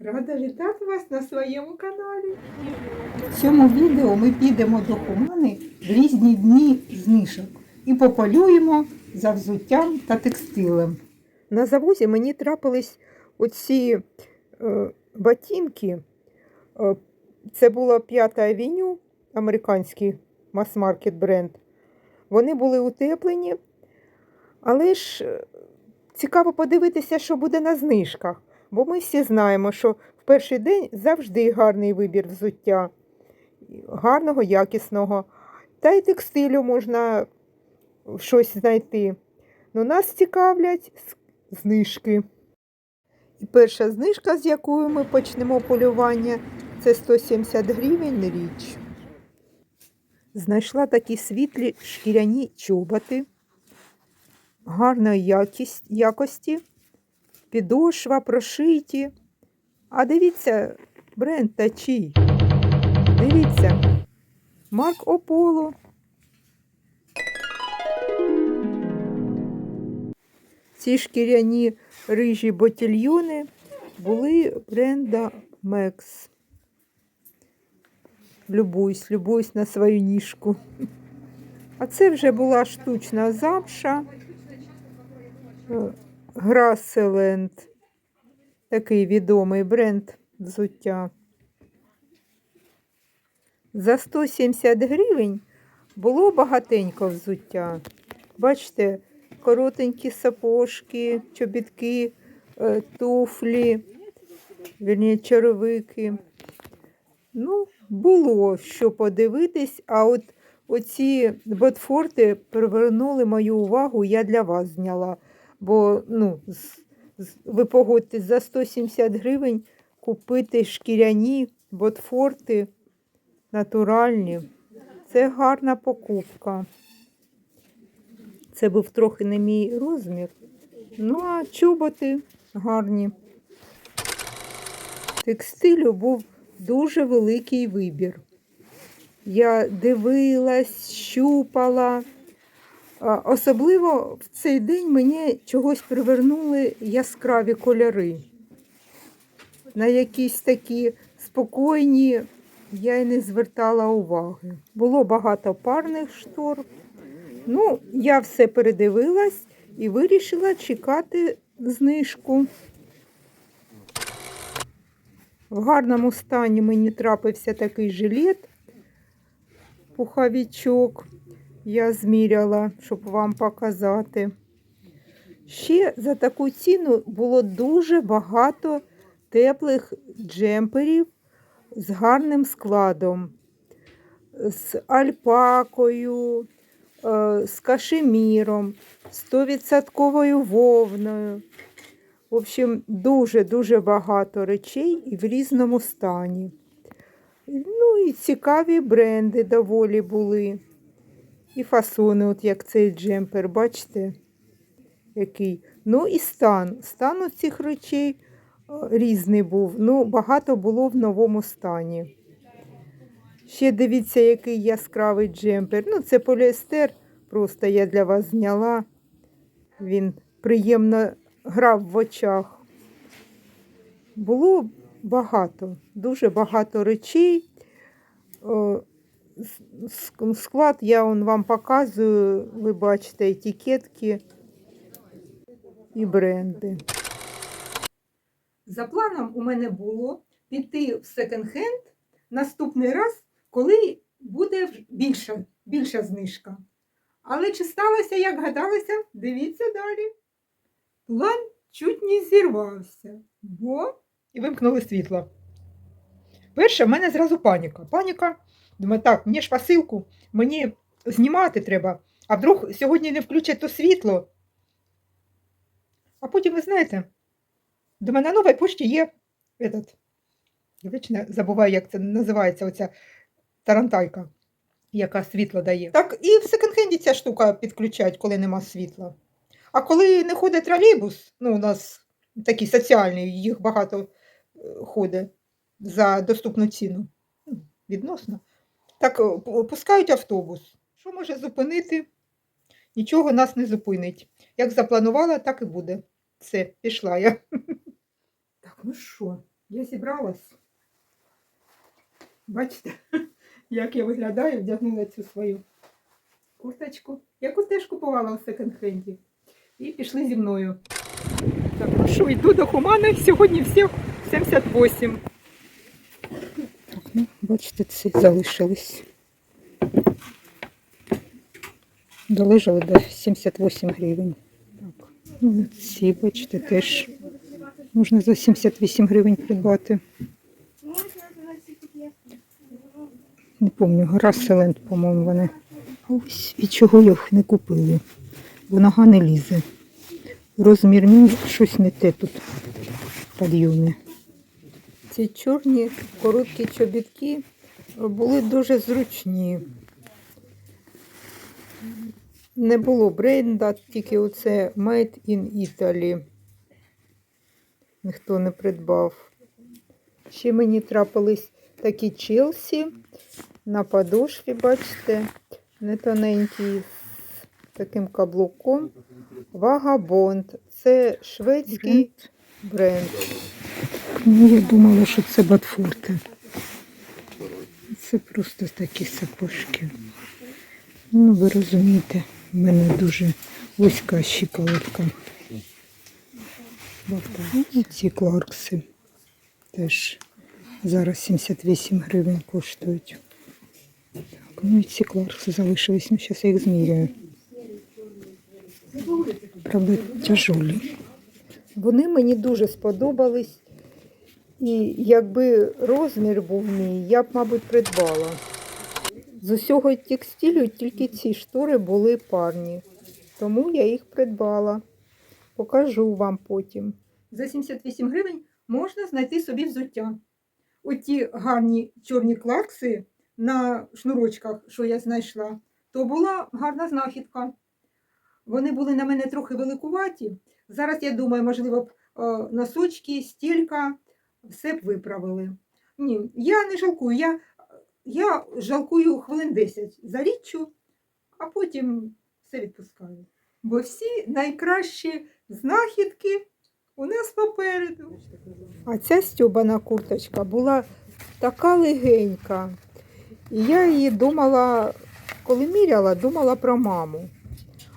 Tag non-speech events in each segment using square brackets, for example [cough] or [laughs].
Рада вітати вас на своєму каналі. В цьому відео ми підемо до Хумани в різні дні знижок і пополюємо за взуттям та текстилем. На завозі мені трапились оці е, ботинки. Е, це була п'ята авеню, американський мас-маркет бренд. Вони були утеплені, але ж е, цікаво подивитися, що буде на знижках. Бо ми всі знаємо, що в перший день завжди гарний вибір взуття, гарного, якісного. Та й текстилю можна щось знайти. Ну, нас цікавлять знижки. І перша знижка, з якою ми почнемо полювання, це 170 гривень річ. Знайшла такі світлі шкіряні чоботи гарної якості, підошва, прошиті. А дивіться, бренд та чий. Дивіться, Марк Ополо. Ці шкіряні рижі ботильйони були бренда Мекс. Любуюсь, любуюсь на свою ніжку. А це вже була штучна замша. Граселенд. Такий відомий бренд взуття. За 170 гривень було багатенько взуття. Бачите, коротенькі сапожки, чобітки, е, туфлі, вірні, черевики. Ну, було що подивитись, а от оці ботфорти привернули мою увагу, я для вас зняла. Бо, ну, ви погодьтесь, за 170 гривень купити шкіряні ботфорти натуральні. Це гарна покупка. Це був трохи не мій розмір. Ну, а чоботи гарні. Текстилю був дуже великий вибір. Я дивилась, щупала. Особливо в цей день мені чогось привернули яскраві кольори. На якісь такі спокійні я й не звертала уваги. Було багато парних штор. Ну, я все передивилась і вирішила чекати знижку. В гарному стані мені трапився такий жилет, пуховичок. Я зміряла, щоб вам показати. Ще за таку ціну було дуже багато теплих джемперів з гарним складом, з альпакою, е, з кашеміром, 100% вовною. В общем, дуже-дуже багато речей і в різному стані. Ну і цікаві бренди доволі були. І фасони, от як цей джемпер, бачите, який. Ну і стан. Стан у цих речей е, різний був. Ну, багато було в новому стані. Ще дивіться, який яскравий джемпер. Ну, це поліестер, просто я для вас зняла. Він приємно грав в очах. Було багато, дуже багато речей. Склад я он вам показую, ви бачите етикетки і бренди. За планом у мене було піти в секонд-хенд наступний раз, коли буде більша, більша знижка. Але чи сталося, як гадалося, дивіться далі. План чуть не зірвався, бо і вимкнули світло. Перше, в мене зразу паніка. Паніка. Думаю, так, мені ж посилку, мені знімати треба, а вдруг сьогодні не включать то світло. А потім, ви знаєте, до мене на новій пошті є этот, я вічно забуваю, як це називається, оця тарантайка, яка світло дає. Так і в секонд-хенді ця штука підключають, коли нема світла. А коли не ходить тролейбус, ну, у нас такий соціальний, їх багато е, ходить за доступну ціну. Ну, Відносно. Так е, пускають автобус. Що може зупинити? Нічого нас не зупинить. Як запланувала, так і буде. Все, пішла я. [laughs] Так, ну що, Я зібралась. Бачите, [laughs] як я виглядаю, вдягнула цю свою курточку, яку теж купувала в секонд-хенді. І пішли зі мною. Так, ну що, йду до Хумани, сьогодні всіх 78. Ну, бачите, ці залишились. Долежали до 78 гривень. Так. Ну, ці, бачите, теж можна за 78 гривень придбати. Не пам'ятаю, Расселенд, по-моєму, вони. Ось і чого їх не купили, бо нога не лізе. Розмір мій щось не те тут в підйомі. Ці чорні короткі чобітки були дуже зручні. Не було бренда, тільки оце Made in Italy. Ніхто не придбав. Ще мені трапились такі Челсі на подошві, бачите, не тоненькі, з таким каблуком. Вагабонд. Це шведський бренд. Ну, я думала, що це Батфорти. Це просто такі сапожки. Ну, ви розумієте, в мене дуже вузька щиколотка. Ну, Ці кларкси теж зараз 78 гривень коштують. Так, ну і ці кларкси залишились, ну зараз я їх зміряю. Правда, тяжолі. Вони мені дуже сподобались. І якби розмір був мій, я б, мабуть, придбала. З усього текстилю тільки ці штори були парні. Тому я їх придбала. Покажу вам потім. За 78 гривень можна знайти собі взуття. Оті гарні чорні клакси на шнурочках, що я знайшла, то була гарна знахідка. Вони були на мене трохи великуваті. Зараз я думаю, можливо, е, носочки, стілька, все б виправили. Ні, я не жалкую. Я, я жалкую хвилин 10 за річчю, а потім все відпускаю. Бо всі найкращі знахідки у нас попереду. А ця стьобана курточка була така легенька. І я її думала, коли міряла, думала про маму.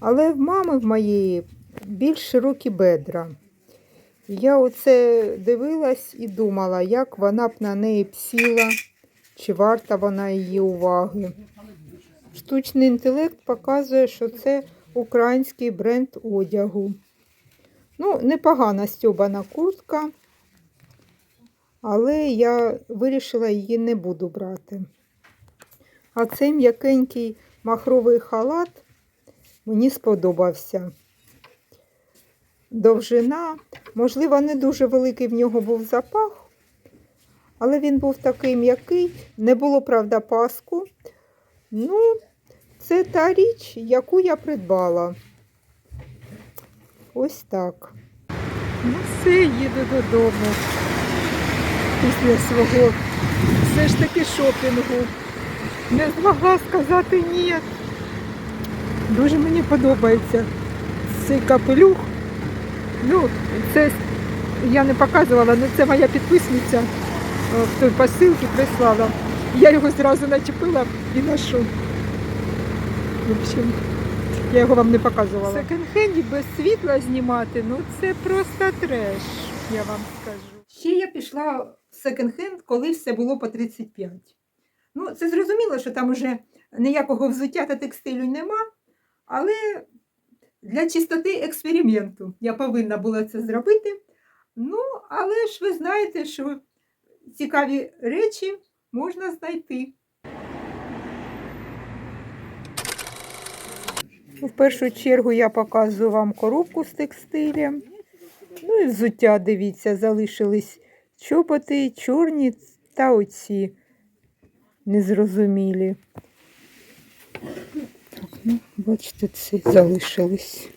Але в мами в моєї більш широкі бедра. Я оце дивилась і думала, як вона б на неї б сіла, чи варта вона її уваги. Штучний інтелект показує, що це український бренд одягу. Ну, непогана стьобана куртка, але я вирішила її не буду брати. А цей м'якенький махровий халат мені сподобався. Довжина, можливо, не дуже великий в нього був запах, але він був такий м'який, не було, правда, паску. Ну, це та річ, яку я придбала. Ось так. Ну все, їду додому. Після свого все ж таки шопінгу. Не змогла сказати ні. Дуже мені подобається цей капелюх. Ну, це я не показувала, але це моя підписниця е, в той посилці прислала. Я його зразу начепила і ношу. В общем, я його вам не показувала. Секонд-хенді без світла знімати, ну це просто треш, я вам скажу. Ще я пішла в секонд-хенд, коли все було по 35. Ну, це зрозуміло, що там уже ніякого взуття та текстилю нема, але для чистоти експерименту я повинна була це зробити. Ну, але ж ви знаєте, що цікаві речі можна знайти. В першу чергу я показую вам коробку з текстилем. Ну і взуття, дивіться, залишились чоботи, чорні та оці незрозумілі. Так, ну, бачите, ці залишились.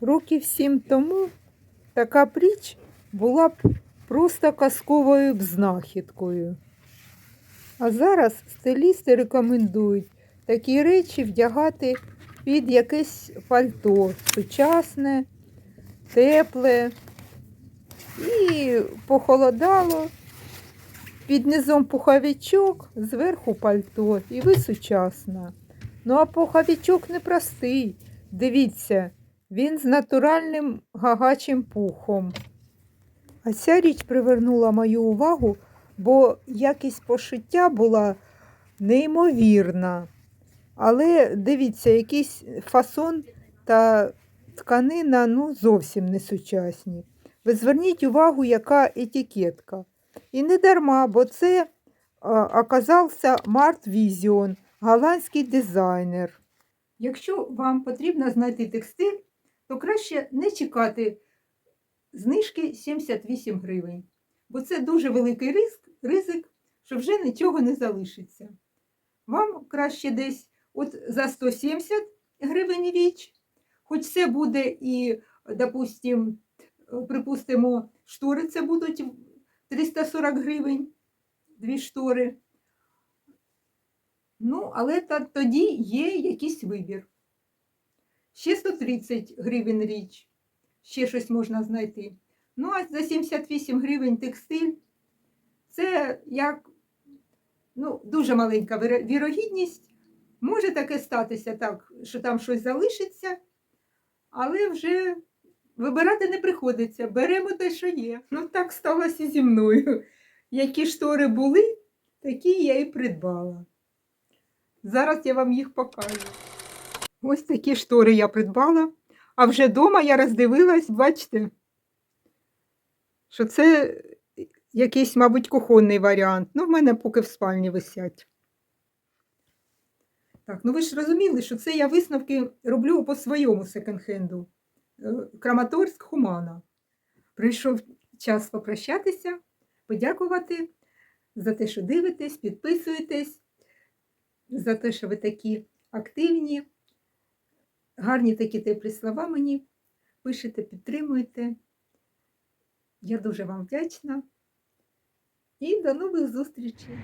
Років сім тому така пріч була б просто казковою б знахідкою. А зараз стилісти рекомендують такі речі вдягати під якесь пальто сучасне, тепле і похолодало, під низом пуховичок, зверху пальто, і ви сучасна. Ну, а пуховичок не простий. Дивіться, він з натуральним гагачим пухом. А ця річ привернула мою увагу, бо якість пошиття була неймовірна. Але дивіться, якийсь фасон та тканина ну, зовсім не сучасні. Ви зверніть увагу, яка етикетка. І не дарма, бо це а, оказався Март Візіон, голландський дизайнер. Якщо вам потрібно знайти текстиль, то краще не чекати знижки 78 гривень, бо це дуже великий ризик, ризик, що вже нічого не залишиться. Вам краще десь от за 170 гривень річ, хоч це буде і, допустим, припустимо, штори це будуть 340 гривень, дві штори. Ну, але тоді є якийсь вибір. Ще 130 гривень річ, ще щось можна знайти. Ну, а за 78 гривень текстиль це як ну, дуже маленька вірогідність. Може таке статися так, що там щось залишиться, але вже вибирати не приходиться. Беремо те, що є. Ну, так сталося зі мною. Які штори були, такі я і придбала. Зараз я вам їх покажу. Ось такі штори я придбала, а вже вдома я роздивилась, бачите, що це якийсь, мабуть, кухонний варіант. Ну, в мене поки в спальні висять. Так, ну ви ж розуміли, що це я висновки роблю по своєму секонд-хенду. Краматорськ Хумана. Прийшов час попрощатися, подякувати за те, що дивитесь, підписуєтесь, за те, що ви такі активні, гарні такі теплі слова мені пишете, підтримуєте. Я дуже вам вдячна. І до нових зустрічей!